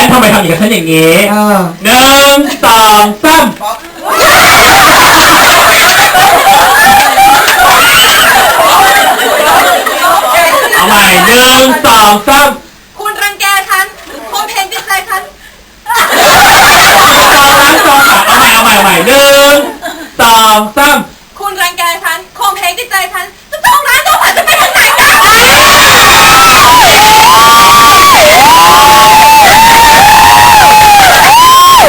นทำไมทำอย่างกับฉันอย่างนี้เออหนึ่งสองสามเอาใหม่หนึ่งสองสามคุณรังแกฉันคมเพลงจิตใจฉันสองล้างสองเอาใหม่เอาใหม่เอาใหม่หนึ่งสองสาม คุณรังแกฉันคมเพลงจิตใจฉันจะต้องร้านต้องผ่านจะไปทางไหนกัน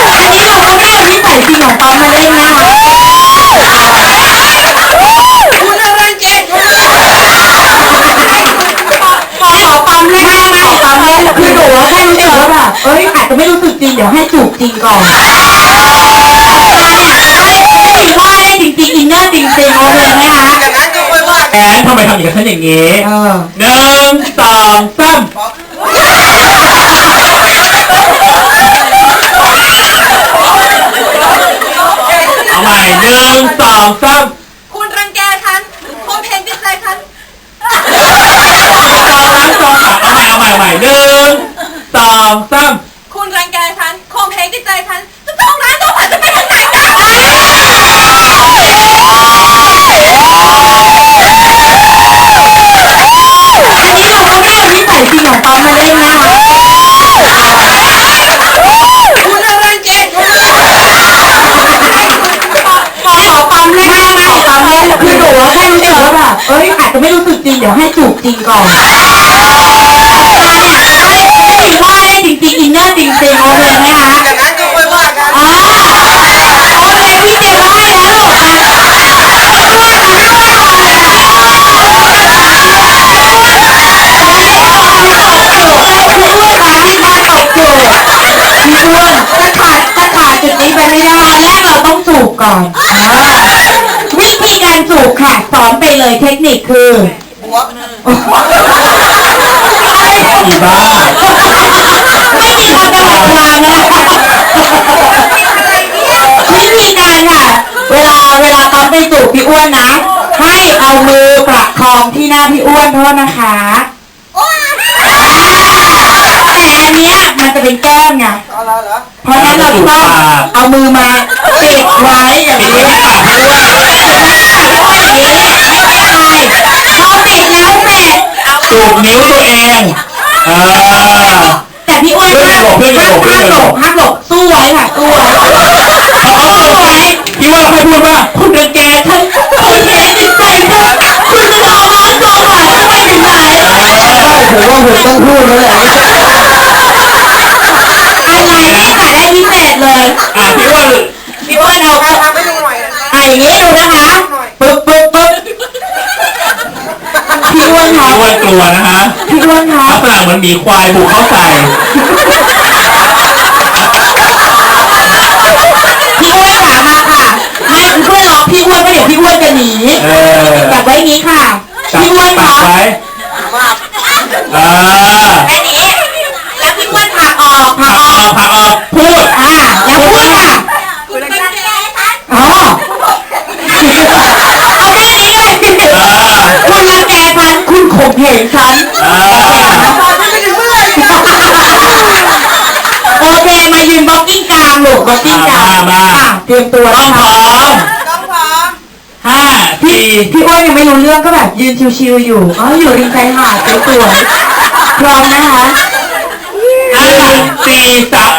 อันนี้เราก็ไม่เอานิสัยจริงของปั๊มมาเล่นนะคะ คุณรังแกฉัน ขอขอปั๊มเล่นได้ไหมปั๊มเล่น คือหนูว่าแค่รู้สึกว่าแบบเอ้ยอาจจะไม่รู้สึกจริงเดี๋ยวให้จูบจริงก่อนให้มีว่าได้จริงๆอินเนอร์จริงๆโอเคไหมคะอย่างนั้นก็ค่อยว่าแอนทำไมทำอย่างกับฉันอย่างนี้เออหนึ่งสองสามเอาใหม่หนึ่งสองสามคุณรังแกฉันคมเพลงจิตใจฉัน สองล้างสองเอา ใหม่เอาใหม่เอาใหม่หนึ่งสองสามคุณรังแกฉันคมเพลงจิตใจฉันจะต้องร้านต้องผ่านจะไปทางไหนกันอันนี้เราก็ไม่เอานิสัยจริงของปั๊มมาเล่นนะคะคุณรังแกฉันขอขอปั๊มเล่นได้ไหมปั๊มเล่นคือหนูว่าแค่รู้สึกว่าแบบเอ้ยอาจจะไม่รู้สึกจริงเดี๋ยวให้จูบจริงก่อน อินเนอร์จริงๆโอเคไหมคะ อย่างนั้นก็ค่อยว่ากันอ่าโอเคพี่เจว่าให้แล้วลูกอะพี่อ้วนค่ะพี่อ้วนก่อนเลยพี่อ้วนค่ะพี่อ้วนค่ะพี่อ้วนตบจูบพี่อ้วนค่ะให้พ่อตบจูบพี่อ้วนจะขาดจะขาดจุดนี้ไปไม่ได้แรกเราต้องจูบก่อนอ่าวิธีการจูบค่ะสอนไปเลยเทคนิคคือ หัวอีบ้าไม่มีคำตลอดเวลานะวิธีการค่ะ เวลาเวลาปั๊มไปจูบพี่อ้วนนะ ให้เอามือประคองที่หน้าพี่อ้วนโทษนะคะ แต่อันเนี้ยมันจะเป็นแก้มไงเอาละเหรอเพราะฉะนั้นเราต้องเอามือมาปิดไว้อย่างนี้ไว้ที่ปาอ้วนพี่อ้วนอย่างนี้ไม่อายพอปิดแล้วเสร็จจูบนิ้วตัวเอง เออ พี่อ้วนห้ามเพื่อนอย่าหลบเพื่อนอย่าหลบห้ามหลบสู้ไว้ค่ะสู้ไว้เอาเอาไว้พี่ว่าใครพูดว่าคุณรังแกฉันคุณเห็นจิตใจเธอคุณจะเอาร้อนตัวหวานทำไมถึงไหนผมว่าผมต้องพูดแล้วแหละอะไรนี่ค่ะได้พิเศษเลยอะพี่อ้วนพี่อ้วนเอาทำให้ดูหน่อยนะอะอย่างนี้ดูนะคะปึ๊บปึ๊บปึ๊บพี่อ้วนคะพี่อ้วนกลัวนะฮะพี่อ้วนคะลัก ษณะเหมือนหมีควายบุกเข้าใส่พี่อ้วนขามาค่ะไม่เพื่อนรอพี่อ้วนไม่เดี๋ยวพี่อ้วนจะหนีเอออยากไว้อย่างนี้ค่ะ จับพี่อ้วนปาคะกไว้มากเออแค่นี้ แล้วพี่อ้วนผลักออกผลัผักกออออกกผักออกพูดอ่าแล้วพูดค่ะคุณรังแกฉันอ๋อเอาแค่นี้เลยเออคุณรังแกฉันคุณข่มเหงฉัน เออ ไม่ถึงเมื่อไหร่ โอเค มายืนบล็อกกิ้งกลางลูกบล็อกกิ้งกลางอะเตรียมตัวต้นะองพคะร้อมต้องพร้อมห้าสี่พี่อ้วนยังไม่รู้เรื่องก็แบบยืนชิวๆอยู่อ๋ออยู่ริมชายหาดสวยๆพร้อมนะคะห้าสี่สาม